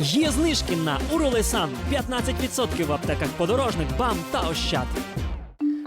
Є знижки на Уролесан 15% в аптеках подорожник, БАМ та Ощад.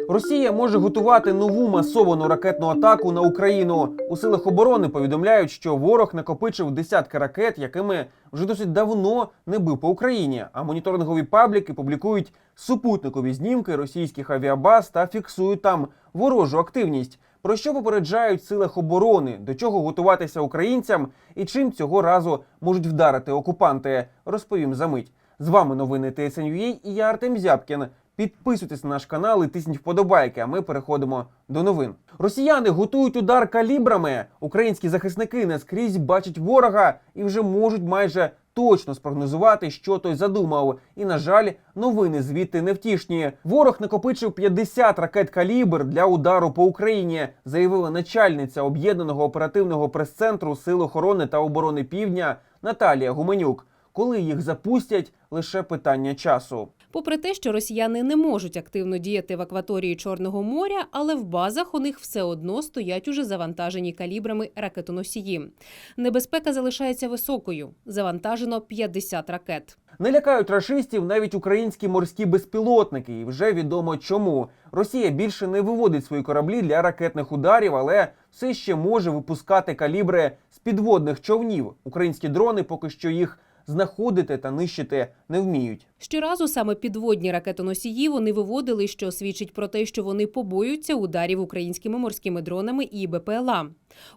Росія може готувати нову масовану ракетну атаку на Україну. У силах оборони повідомляють, що ворог накопичив десятки ракет, якими вже досить давно не бив по Україні. А моніторингові пабліки публікують супутникові знімки російських авіабаз та фіксують там ворожу активність. Про що попереджають силах оборони, до чого готуватися українцям і чим цього разу можуть вдарити окупанти, розповім за мить. З вами новини ТСНЮА і я Артем Зябкін. Підписуйтесь на наш канал і тисніть вподобайки. А ми переходимо до новин. Росіяни готують удар калібрами. Українські захисники не скрізь бачать ворога і вже можуть майже точно спрогнозувати, що той задумав. І на жаль, новини звідти невтішні. Ворог накопичив 50 ракет калібр для удару по Україні, заявила начальниця об'єднаного оперативного прес-центру Сил охорони та оборони Півдня Наталія Гуменюк. Коли їх запустять, лише питання часу. Попри те, що росіяни не можуть активно діяти в акваторії Чорного моря, але в базах у них все одно стоять уже завантажені калібрами ракетоносії. Небезпека залишається високою. Завантажено 50 ракет. Не лякають рашистів навіть українські морські безпілотники, і вже відомо чому. Росія більше не виводить свої кораблі для ракетних ударів, але все ще може випускати калібри з підводних човнів. Українські дрони поки що їх знаходити та нищити не вміють. Щоразу саме підводні ракетоносії вони виводили, що свідчить про те, що вони побоюються ударів українськими морськими дронами і БПЛА.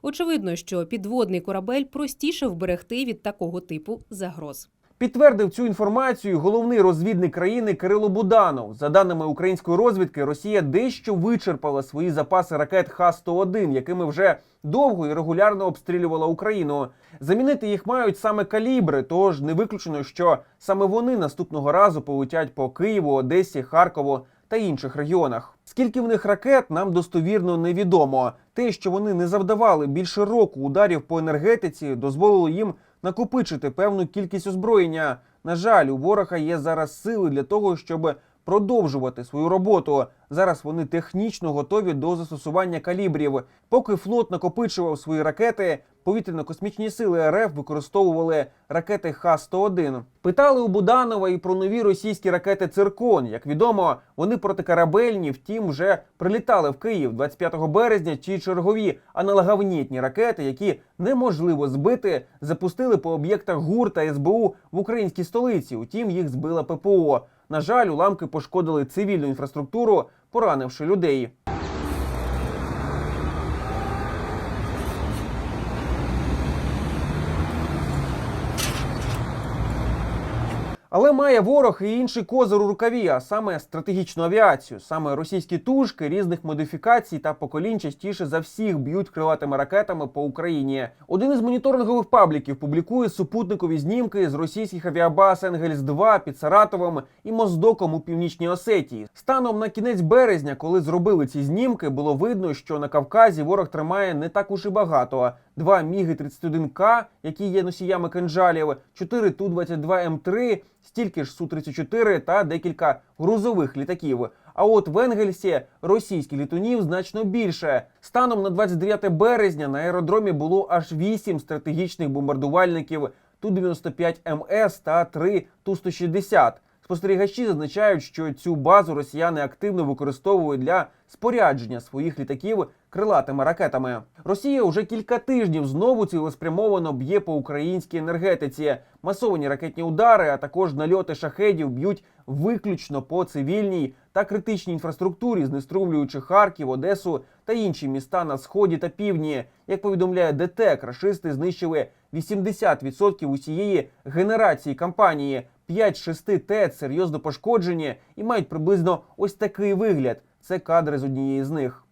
Очевидно, що підводний корабель простіше вберегти від такого типу загроз. Підтвердив цю інформацію головний розвідник країни Кирило Буданов. За даними української розвідки, Росія дещо вичерпала свої запаси ракет Х-101, якими вже довго і регулярно обстрілювала Україну. Замінити їх мають саме калібри, тож не виключено, що саме вони наступного разу полетять по Києву, Одесі, Харкову та інших регіонах. Скільки в них ракет, нам достовірно невідомо. Те, що вони не завдавали більше року ударів по енергетиці, дозволило їм накопичити певну кількість озброєння. На жаль, у ворога є зараз сили для того, щоб продовжувати свою роботу. Зараз вони технічно готові до застосування калібрів. Поки флот накопичував свої ракети, повітряно-космічні сили РФ використовували ракети Х-101. Питали у Буданова і про нові російські ракети Циркон. Як відомо, вони протикорабельні, втім, вже прилітали в Київ 25 березня. Ті чергові аналоговнітні ракети, які неможливо збити, запустили по об'єктах ГУР та СБУ в українській столиці. Утім, їх збила ППО. На жаль, уламки пошкодили цивільну інфраструктуру, поранивши людей. Але має ворог і інший козир у рукаві, а саме стратегічну авіацію. Саме російські тушки різних модифікацій та поколінь частіше за всіх б'ють крилатими ракетами по Україні. Один із моніторингових пабліків публікує супутникові знімки з російських авіабаз Енгельс 2 під Саратовом і Моздоком у північній Осетії. Станом на кінець березня, коли зробили ці знімки, було видно, що на Кавказі ворог тримає не так уж і багато. Два міги 31 к які є носіями кинжалів, 4 ту 22 м 3 стільки ж су 34 та декілька грузових літаків. А от в Енгельсі російських літунів значно більше. Станом на 29 березня на аеродромі було аж 8 стратегічних бомбардувальників Ту-95 МС та 3 Ту-160. Спостерігачі зазначають, що цю базу росіяни активно використовують для спорядження своїх літаків крилатими ракетами. Росія уже кілька тижнів знову цілеспрямовано б'є по українській енергетиці. Масовані ракетні удари, а також нальоти шахедів б'ють виключно по цивільній та критичній інфраструктурі, знеструмлюючи Харків, Одесу та інші міста на сході та півдні. Як повідомляє ДТЕК, рашисти знищили 80% усієї генерації кампанії. 5-6 ТЕЦ серйозно пошкоджені і мають приблизно ось такий вигляд. Це кадри з однієї з них.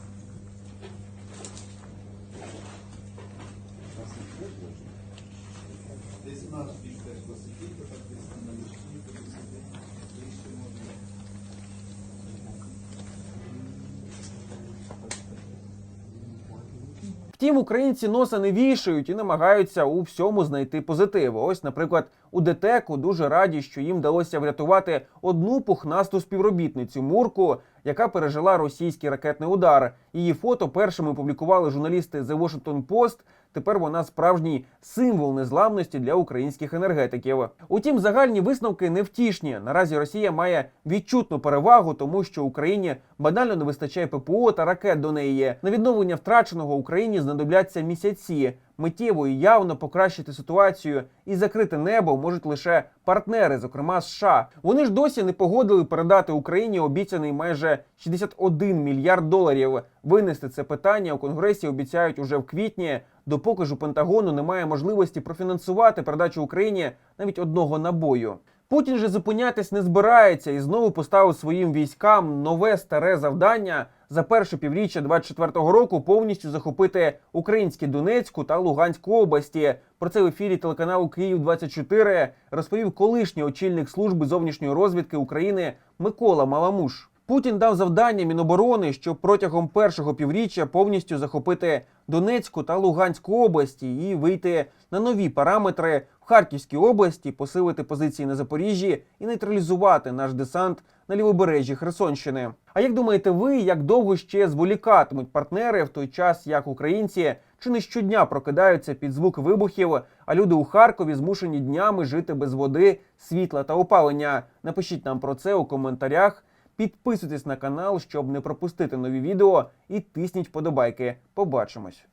Втім, українці носа не вішають і намагаються у всьому знайти позитив. Ось, наприклад, у ДТЕКу дуже раді, що їм вдалося врятувати одну пухнасту співробітницю Мурку, яка пережила російський ракетний удар. Її фото першими публікували журналісти The Washington Post Тепер вона справжній символ незламності для українських енергетиків. Утім, загальні висновки невтішні. Наразі Росія має відчутну перевагу, тому що Україні банально не вистачає ППО та ракет до неї. На відновлення втраченого Україні знадобляться місяці. Миттєво і явно покращити ситуацію і закрити небо можуть лише партнери, зокрема США. Вони ж досі не погодили передати Україні обіцяний майже 61 мільярд доларів. Винести це питання у конгресі обіцяють уже в квітні. Допоки ж у Пентагону немає можливості профінансувати передачу Україні навіть одного набою. Путін же зупинятись не збирається і знову поставив своїм військам нове старе завдання за перше півріччя 24-го року повністю захопити українські Донецьку та Луганську області. Про це в ефірі телеканалу Київ 24 розповів колишній очільник служби зовнішньої розвідки України Микола Маламуш. Путін дав завдання Міноборони, щоб протягом першого півріччя повністю захопити Донецьку та Луганську області і вийти на нові параметри в Харківській області, посилити позиції на Запоріжжі і нейтралізувати наш десант на лівобережжі Херсонщини. А як думаєте ви, як довго ще зволікатимуть партнери в той час, як українці чи не щодня прокидаються під звук вибухів, а люди у Харкові змушені днями жити без води, світла та опалення? Напишіть нам про це у коментарях. Підписуйтесь на канал, щоб не пропустити нові відео, і тисніть вподобайки. Побачимось.